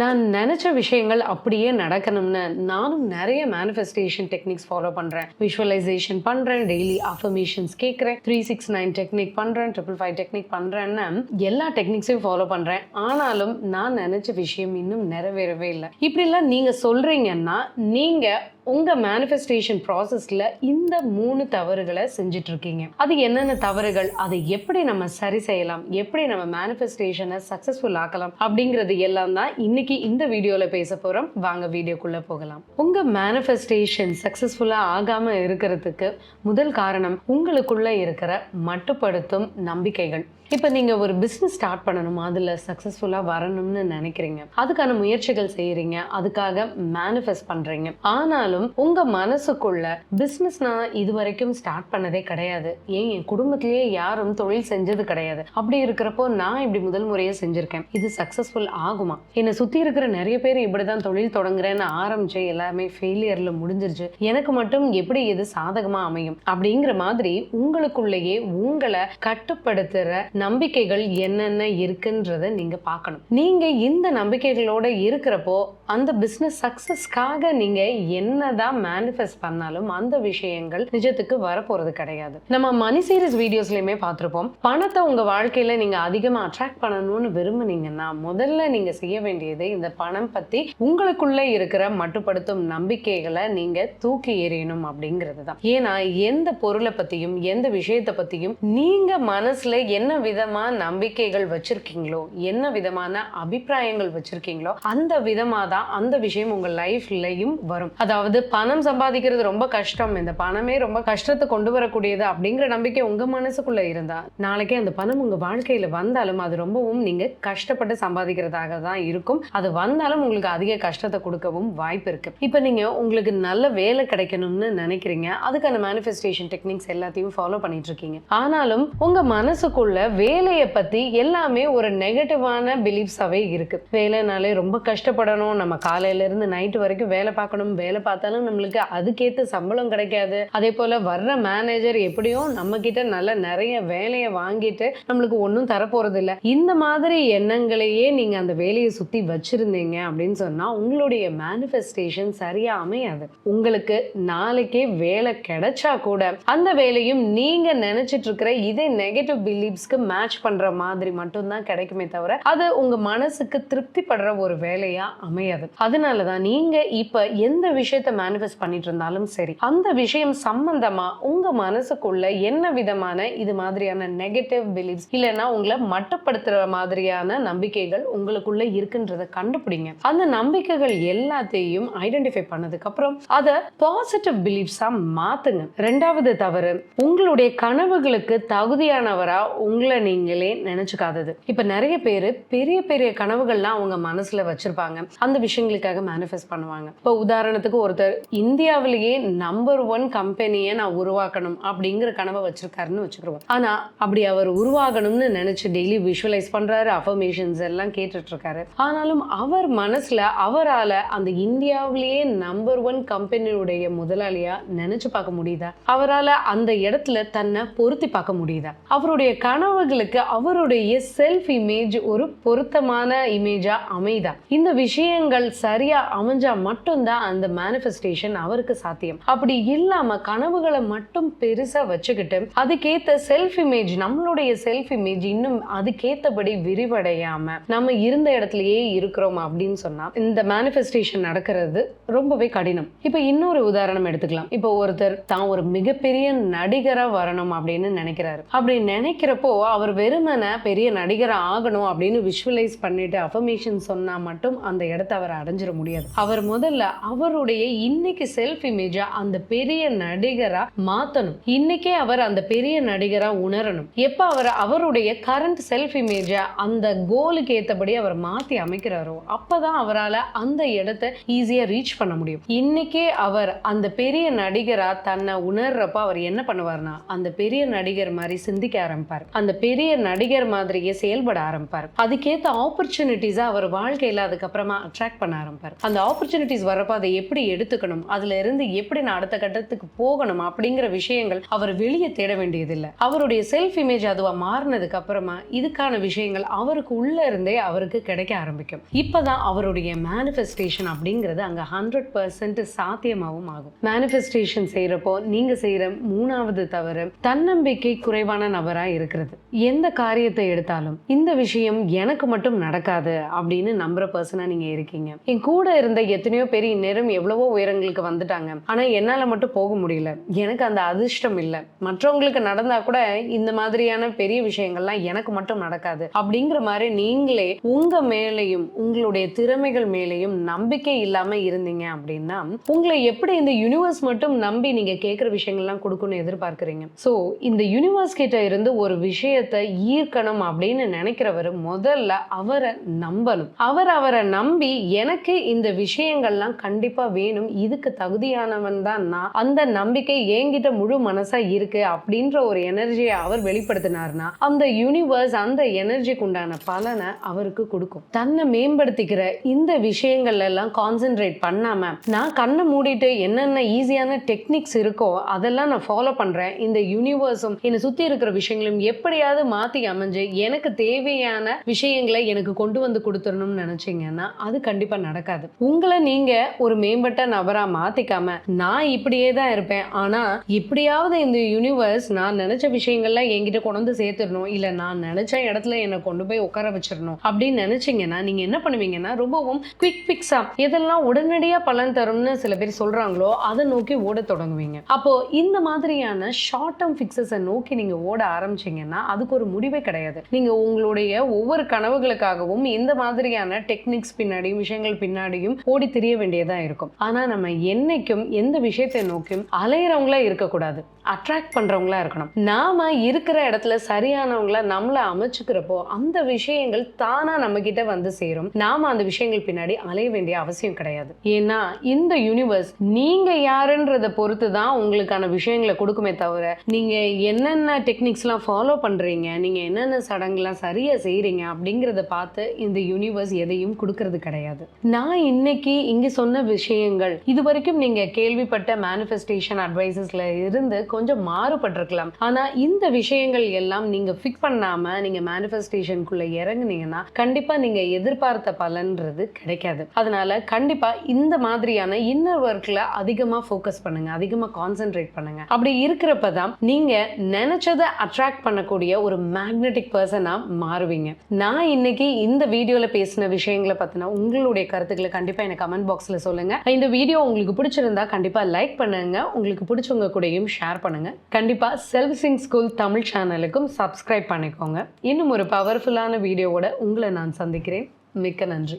நான் நினச்ச விஷயங்கள் அப்படியே நடக்கணும்னு நானும் நிறைய மேனிஃபெஸ்டேஷன் டெக்னிக்ஸ் ஃபாலோ பண்ணுறேன் விஷுவலைசேஷன் பண்ணுறேன் டெய்லி அஃபர்மேஷன்ஸ் கேட்குறேன் த்ரீ சிக்ஸ் நைன் டெக்னிக் பண்ணுறேன் ட்ரிபிள் ஃபைவ் டெக்னிக் பண்ணுறேன்னு எல்லா டெக்னிக்ஸையும் ஃபாலோ பண்ணுறேன் ஆனாலும் நான் நினச்ச விஷயம் இன்னும் நிறைவேறவே இல்லை. இப்படிலாம் நீங்கள் சொல்கிறீங்கன்னா நீங்கள் உங்கள் மேனிஃபெஸ்டேஷன் ப்ராசஸில் இந்த மூணு தவறுகளை செஞ்சிட்ருக்கீங்க. அது என்னென்ன தவறுகள்? அதை எப்படி நம்ம சரி செய்யலாம்? எப்படி நம்ம மேனிஃபெஸ்டேஷனை சக்ஸஸ்ஃபுல் ஆக்கலாம்? அப்படிங்கிறது எல்லாம் தான் இன்னைக்கு இந்த வீடியோவில் பேச போகிறோம் வாங்க வீடியோக்குள்ளே போகலாம். உங்கள் மேனிஃபெஸ்டேஷன் சக்ஸஸ்ஃபுல்லாக ஆகாமல் இருக்கிறதுக்கு முதல் காரணம் உங்களுக்குள்ள இருக்கிற மட்டுப்படுத்தும் நம்பிக்கைகள். இப்போ நீங்கள் ஒரு பிஸ்னஸ் ஸ்டார்ட் பண்ணணும் அதில் சக்ஸஸ்ஃபுல்லாக வரணும்னு நினைக்கிறீங்க. அதுக்கான முயற்சிகள் செய்கிறீங்க அதுக்காக மேனிஃபெஸ்ட் பண்ணுறீங்க ஆனாலும் உங்க மனசுக்குள்ள பிசினஸ் நான் இது வரைக்கும் ஸ்டார்ட் பண்ணதே கிடையாது. ஏன்? என் குடும்பத்திலேயே யாரும் தொழில் செஞ்சது கிடையாது. அப்படி இருக்கிறப்போ நான் இப்படி முதல் முறையை செஞ்சுருக்கேன். இது சக்சஸ்ஃபுல் ஆகுமா? என்னை சுத்தி இருக்கிற நிறைய பேர் இப்படிதான் தொழில் தொடங்குறேன்னு ஆரம்பிச்சு எல்லாமே ஃபெயிலியர்ல முடிஞ்சிருச்சு. எனக்கு மட்டும் எப்படி இது சாதகமா அமையும்? அப்படிங்கிற மாதிரி உங்களுக்குள்ளேயே உங்களை கட்டுப்படுத்துற நம்பிக்கைகள் என்னென்ன இருக்குன்றத நீங்க பார்க்கணும். நீங்க இந்த நம்பிக்கைகளோட இருக்கிறப்போ அந்த பிசினஸ் சக்சஸ்க்காக நீங்க என்ன என்னதான் மேனிஃபெஸ்ட் பண்ணாலும் அந்த விஷயங்கள் நிஜத்துக்கு வரப்போறது கிடையாது. நம்ம மணி சீரிஸ் வீடியோஸ்லயுமே பார்த்திருப்போம். பணத்தை உங்க வாழ்க்கையில நீங்க அதிகமா அட்ராக்ட் பண்ணணும்னு விரும்புனீங்கன்னா முதல்ல நீங்க செய்ய வேண்டியது இந்த பணம் பத்தி உங்களுக்குள்ள இருக்கிற மட்டுப்படுத்தும் நம்பிக்கைகளை நீங்க தூக்கி எறியணும் அப்படிங்கிறது தான். ஏன்னா எந்த பொருளை பத்தியும் எந்த விஷயத்தை பத்தியும் நீங்க மனசுல என்ன விதமா நம்பிக்கைகள் வச்சிருக்கீங்களோ என்ன விதமான அபிப்பிராயங்கள் வச்சிருக்கீங்களோ அந்த விதமா தான் அந்த விஷயம் உங்க லைஃப்லயும் வரும். அதாவது பணம் சம்பாதிக்கிறது ரொம்ப கஷ்டம். இந்த பணமே ரொம்ப கஷ்டத்தை கொண்டு வரக்கூடியது அப்படிங்கிற நம்பிக்கை உங்க மனசுக்குள்ள இருந்தா நாளைக்கே அந்த பணம் உங்க வாழ்க்கையில வந்தாலும் அது ரொம்பவும் நீங்க கஷ்டப்பட்டு சம்பாதிக்கிறதாக தான் இருக்கும். அது வந்தாலும் உங்களுக்கு அதிக கஷ்டத்தை கொடுக்கவும் வாய்ப்பு இருக்கு. இப்போ நீங்க உங்களுக்கு நல்ல வேலை கிடைக்கணும்னு நினைக்கிறீங்க. அதுக்கான மேனிஃபெஸ்டேஷன் டெக்னிக்ஸ் எல்லாத்தையும் ஃபாலோ பண்ணிட்டு இருக்கீங்க ஆனாலும் உங்க மனசுக்குள்ள வேலையை பத்தி எல்லாமே ஒரு நெகட்டிவான பிலீஃப்ஸாவே இருக்கு. வேலைனாலே ரொம்ப கஷ்டப்படணும். நம்ம காலையில இருந்து நைட்டு வரைக்கும் வேலை பார்க்கணும் வேலை பார்த்து பார்த்தாலும் நம்மளுக்கு அதுக்கேற்ற சம்பளம் கிடைக்காது. அதே போல வர்ற மேனேஜர் எப்படியும் நம்ம கிட்ட நல்ல நிறைய வேலையை வாங்கிட்டு நம்மளுக்கு ஒன்றும் தரப்போறது இல்லை இந்த மாதிரி எண்ணங்களையே நீங்க அந்த வேலையை சுத்தி வச்சிருந்தீங்க அப்படின்னு சொன்னா உங்களுடைய மேனிஃபெஸ்டேஷன் சரியா அமையாது. உங்களுக்கு நாளைக்கே வேலை கிடைச்சா கூட அந்த வேலையும் நீங்க நினைச்சிட்டு இருக்கிற இதே நெகட்டிவ் பிலீப்ஸ்க்கு மேட்ச் பண்ற மாதிரி மட்டும்தான் கிடைக்குமே தவிர அது உங்க மனசுக்கு திருப்திப்படுற ஒரு வேலையா அமையாது. அதனால தான் நீங்க இப்ப எந்த விஷயத்த மேனிஃபெஸ்ட் பண்ணிட்டு இருந்தாலும் சரி அந்த விஷயம் சம்பந்தமா உங்க மனசுக்குள்ள என்ன விதமான இது மாதிரியான நெகட்டிவ் பிலீஃப்ஸ் இல்லைன்னா உங்களை மட்டுப்படுத்துற மாதிரியான நம்பிக்கைகள் உங்களுக்குள்ள இருக்குன்றத கண்டுபிடிங்க. அந்த நம்பிக்கைகள் எல்லாத்தையும் ஐடென்டிஃபை பண்ணதுக்கு அப்புறம் அதை பாசிட்டிவ் பிலீஃப்ஸா மாத்துங்க. ரெண்டாவது தவறு உங்களுடைய கனவுகளுக்கு தகுதியானவரா உங்களை நீங்களே நினைச்சுக்காதது. இப்ப நிறைய பேர் பெரிய பெரிய கனவுகள்லாம் அவங்க மனசுல வச்சிருப்பாங்க. அந்த விஷயங்களுக்காக மேனிஃபெஸ்ட் பண்ணுவாங்க. இப்போ உதாரணத்துக்கு ஒருத்தர் இந்தியாவிலேயே நம்பர் ஒன் கம்பெனியை நான் உருவாக்கணும் அப்படிங்கிற கனவை வச்சிருக்காருன்னு வச்சுக்கிறோம் ஆனா அப்படி அவர் உருவாகணும்னு நினைச்சு டெய்லி விஷுவலைஸ் பண்றாரு அஃபர்மேஷன்ஸ் எல்லாம் கேட்டுட்டு இருக்காரு ஆனாலும் அவர் மனசுல அவரால அந்த இந்தியாவிலேயே நம்பர் ஒன் கம்பெனியுடைய முதலாளியா நினைச்சு பார்க்க முடியுதா? அவரால அந்த இடத்துல தன்னை பொருத்தி பார்க்க முடியுதா? அவருடைய கனவுகளுக்கு அவருடைய செல்ஃப் இமேஜ் ஒரு பொருத்தமான இமேஜா அமைதா இந்த விஷயங்கள் சரியா அமைஞ்சா மட்டும்தான் அந்த மேனிஃபெஸ்டேஷன் அவருக்கு சாத்தியம். அப்படி இல்லாம கனவுகளை மட்டும் பெருசா வச்சுக்கிட்டு அதுக்கேத்த செல்ஃப் இமேஜ் நம்மளுடைய செல்ஃப் இமேஜ் இன்னும் அதுக்கேத்தபடி விரிவடையாம நம்ம இருந்த இடத்துலயே இருக்கிறோம் அப்படின்னு சொன்னா இந்த மேனிஃபெஸ்டேஷன் நடக்கிறது ரொம்பவே கடினம். இப்போ இன்னொரு உதாரணம் எடுத்துக்கலாம். இப்போ ஒருத்தர் தான் ஒரு மிகப்பெரிய நடிகரா வரணும் அப்படின்னு நினைக்கிறாரு. அப்படி நினைக்கிறப்போ அவர் வெறுமனை பெரிய நடிகர் ஆகணும் அப்படின்னு விஷுவலைஸ் பண்ணிட்டு அஃபர்மேஷன் சொன்னா மட்டும் அந்த இடத்த அவர் அடைஞ்சிட முடியாது. அவர் முதல்ல அவருடைய இன்னைக்கு செல்ஃப் இமேஜா அந்த பெரிய நடிகரா மாத்தணும். இன்னைக்கே அவர் அந்த பெரிய நடிகரா உணரணும். எப்ப அவர் அவருடைய கரண்ட் செல்ஃப் இமேஜா அந்த கோலுக்கு ஏத்தபடி அவர் மாத்தி அமைக்கிறாரோ அப்பதான் அவரால் அந்த இடத்த ஈஸியா ரீச் பண்ண முடியும். இன்னைக்கே அவர் அந்த பெரிய நடிகரா தன்னை உணர்றப்ப அவர் என்ன பண்ணுவார்னா அந்த பெரிய நடிகர் மாதிரி சிந்திக்க ஆரம்பிப்பார். அந்த பெரிய நடிகர் மாதிரியே செயல்பட ஆரம்பிப்பார். அதுக்கேத்த ஆப்பர்ச்சுனிட்டிஸா அவர் வாழ்க்கையில அதுக்கப்புறமா அட்ராக்ட் பண்ண ஆரம்பிப்பார். அந்த ஆப்பர்ச்சுனிட்டிஸ் வரப்ப அதை எப்படி எடுத்து எடுத்துக்கணும். அதுல இருந்து எப்படி நான் அடுத்த கட்டத்துக்கு போகணும் அப்படிங்கிற விஷயங்கள் அவர் வெளியே தேட வேண்டியதில்லை. அவருடைய செல்ஃப் இமேஜ் அதுவா மாறினதுக்கு அப்புறமா இதுக்கான விஷயங்கள் அவருக்கு உள்ள இருந்தே அவருக்கு கிடைக்க ஆரம்பிக்கும். இப்பதான் அவருடைய மேனிஃபெஸ்டேஷன் அப்படிங்கிறது அங்க ஹண்ட்ரட் பர்சன்ட் சாத்தியமாகவும் ஆகும். மேனிஃபெஸ்டேஷன் செய்யறப்போ நீங்க செய்யற மூணாவது தவறு தன்னம்பிக்கை குறைவான நபரா இருக்கிறது. எந்த காரியத்தை எடுத்தாலும் இந்த விஷயம் எனக்கு மட்டும் நடக்காது அப்படின்னு நம்புற பர்சனா நீங்க இருக்கீங்க. என் கூட இருந்த எத்தனையோ பேர் இந்நேரம் எவ்வளவோ உயரங்களுக்கு வந்துட்டாங்க. ஆனா என்னால மட்டும் போக முடியல. எனக்கு அந்த அதிர்ஷ்டம் இல்லை. மற்றவங்களுக்கு நடந்தா கூட இந்த மாதிரியான பெரிய விஷயங்கள்லாம் எனக்கு மட்டும் நடக்காது. அப்படிங்கிற மாதிரி நீங்களே உங்க மேலையும் உங்களுடைய திறமைகள் மேலையும் நம்பிக்கை இல்லாம இருந்தீங்க அப்படின்னா உங்களை எப்படி இந்த யூனிவர்ஸ் மட்டும் நம்பி நீங்க கேட்குற விஷயங்கள்லாம் கொடுக்கணும்னு எதிர்பார்க்குறீங்க? ஸோ இந்த யூனிவர்ஸ் கிட்ட இருந்து ஒரு விஷயத்தை ஈர்க்கணும் அப்படின்னு நினைக்கிறவர் முதல்ல அவரை நம்பணும். அவர் அவரை நம்பி எனக்கு இந்த விஷயங்கள்லாம் கண்டிப்பா வேணும். இதுக்கு தகுதியானவன் தான் நான். அந்த நம்பிக்கை என்கிட்ட முழு மனசா இருக்கு அப்படின்ற ஒரு எனர்ஜியை அவர் வெளிப்படுத்தினார்னா அந்த யூனிவர்ஸ் அந்த எனர்ஜிக்கு உண்டான பலனை அவருக்கு கொடுக்கும். தன்னை மேம்படுத்திக்கிற இந்த விஷயங்கள்ல எல்லாம் கான்சென்ட்ரேட் பண்ணாம நான் கண்ணை மூடிட்டு என்னென்ன ஈஸியான டெக்னிக்ஸ் இருக்கோ அதெல்லாம் நான் ஃபாலோ பண்றேன். இந்த யூனிவர்ஸும் என்னை சுத்தி இருக்கிற விஷயங்களும் எப்படியாவது மாத்தி அமைஞ்சு எனக்கு தேவையான விஷயங்களை எனக்கு கொண்டு வந்து கொடுத்துடணும்னு நினைச்சீங்கன்னா அது கண்டிப்பா நடக்காது. உங்களை நீங்க ஒரு மேம்பட்ட நபரா மாத்திக்காம நான் இப்படியே தான் இருப்பேன். ஆனா இப்படியாவது இந்த யூனிவர்ஸ் நான் நினைச்ச விஷயங்கள்லாம் என்கிட்ட கொண்டு வந்து சேர்த்துடணும். இல்ல நான் நினைச்ச இடத்துல என்னை கொண்டு போய் உட்கார வச்சிடணும். அப்படின்னு நினைச்சீங்கன்னா நீங்க என்ன பண்ணுவீங்கன்னா ரொம்பவும் குவிக் பிக்ஸா எதெல்லாம் உடனடியா பலன் தரும்னு சில பேர் சொல்றாங்களோ அதை நோக்கி ஓட தொடங்குவீங்க. அப்போ இந்த மாதிரியான ஷார்ட் டேர்ம் ஃபிக்ஸஸை நோக்கி நீங்க ஓட ஆரம்பிச்சீங்கன்னா அதுக்கு ஒரு முடிவே கிடையாது. நீங்க உங்களுடைய ஒவ்வொரு கனவுகளுக்காகவும் இந்த மாதிரியான டெக்னிக்ஸ் பின்னாடியும் விஷயங்கள் பின்னாடியும் ஓடி தெரிய வேண்டியதா இருக்கும். ஆனா நம்ம என்னைக்கும் எந்த விஷயத்தை நோக்கியும் அலையிறவங்களா இருக்கக்கூடாது. அட்ராக்ட் பண்ணுறவங்களா இருக்கணும். நாம இருக்கிற இடத்துல சரியானவங்கள நம்மளை அமைச்சுக்கிறப்போ அந்த விஷயங்கள் தானாக நம்மக்கிட்ட வந்து சேரும். நாம் அந்த விஷயங்கள் பின்னாடி அலைய வேண்டிய அவசியம் கிடையாது. ஏன்னா இந்த யூனிவர்ஸ் நீங்கள் யாருன்றதை பொறுத்து தான் உங்களுக்கான விஷயங்களை கொடுக்குமே தவிர நீங்கள் என்னென்ன டெக்னிக்ஸ்லாம் ஃபாலோ பண்ணுறீங்க நீங்கள் என்னென்ன சடங்குலாம் சரியாக செய்கிறீங்க அப்படிங்கிறத பார்த்து இந்த யூனிவர்ஸ் எதையும் கொடுக்கறது கிடையாது. நான் இன்னைக்கு இங்கே சொன்ன விஷயங்கள் இது வரைக்கும் நீங்கள் கேள்விப்பட்ட மேனிஃபெஸ்டேஷன் அட்வைசஸில் இருந்து கொஞ்சம் கொஞ்சம் மாறுபட்டிருக்கலாம். ஆனா இந்த விஷயங்கள் எல்லாம் நீங்க ஃபிக்ஸ் பண்ணாம நீங்க மேனிஃபெஸ்டேஷனுக்குள்ள இறங்குனீங்கன்னா கண்டிப்பா நீங்க எதிர்பார்த்த பலன்றது கிடைக்காது. அதனால கண்டிப்பா இந்த மாதிரியான இன்னர் ஒர்க்ல அதிகமா ஃபோக்கஸ் பண்ணுங்க அதிகமா கான்சென்ட்ரேட் பண்ணுங்க. அப்படி இருக்கிறப்ப தான் நீங்க நினைச்சதை அட்ராக்ட் பண்ணக்கூடிய ஒரு மேக்னெட்டிக் பர்சனா மாறுவீங்க. நான் இன்னைக்கு இந்த வீடியோல பேசின விஷயங்களை பத்தின உங்களுடைய கருத்துக்களை கண்டிப்பா எனக்கு கமெண்ட் பாக்ஸ்ல சொல்லுங்க. இந்த வீடியோ உங்களுக்கு பிடிச்சிருந்தா கண்டிப்பா லைக் பண்ணுங்க. உங்களுக்கு பிடிச்சவங்க கூடயும் ஷேர் பண்ணுங்கள் கண்டிப்பா செல்ஃப் சிங் ஸ்கூல் தமிழ் சேனலுக்கும் சப்ஸ்கிரைப் பண்ணிக்கோங்க. இன்னும் ஒரு பவர்ஃபுல்லான வீடியோவோட உங்களை நான் சந்திக்கிறேன். மிக்க நன்றி.